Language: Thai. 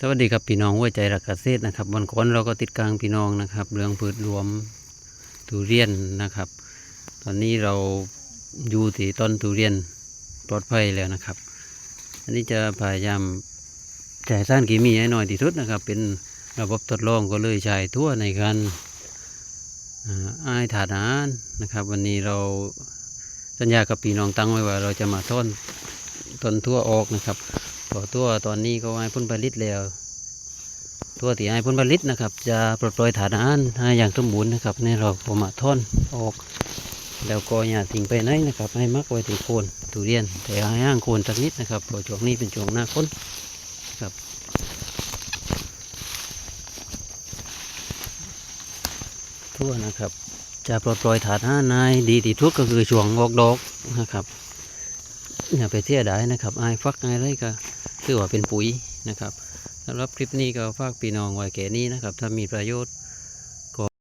สวัสดีครับพี่น้องหัวใจรักเกษตรนะครับวันก่อนเราก็ติดกลางพี่น้องนะครับ เรื่องพืชรวมทุเรียนนะครับ ตอนนี้เราอยู่ที่ต้นทุเรียนปลอดภัยแล้วนะครับ อันนี้จะพยายามจ่ายสารเคมีให้น้อยที่สุดนะครับ เป็นระบบทดลองก็เลยใช้ทั่วในการอ่าอ้ายถาดาหารนะครับ วันนี้เราสัญญากับพี่น้องตั้งไว้ว่า เราจะมาต้นต้นทั่วออกนะครับ พอตัวตอนนี้ก็ให้ผลผลิตแล้ว ตัวที่ให้ผลผลิตนะครับ จะปลดปล่อยฐานอาหารให้อย่างสมบูรณ์นะครับในเราพอมาท่อนออก แล้วก็อย่าทิ้งไปไหนนะครับ ให้มักไว้ที่โคนทุเรียน แต่ให้ห่างโคนสักนิดนะครับเพราะช่วงนี้เป็นช่วงหน้าฝนครับทั่วนะครับ จะปลดปล่อยฐานอาหารให้ดีที่สุดก็คือช่วงออกดอกนะครับอย่าไปเที่ยดายนะครับไอ้ฟักไอ้ไรก็ ถือว่าเป็นปุ๋ยนะครับสำหรับคลิปนี้ก็ฝากพี่น้องไว้แก่นี้นะครับ ถ้ามีประโยชน์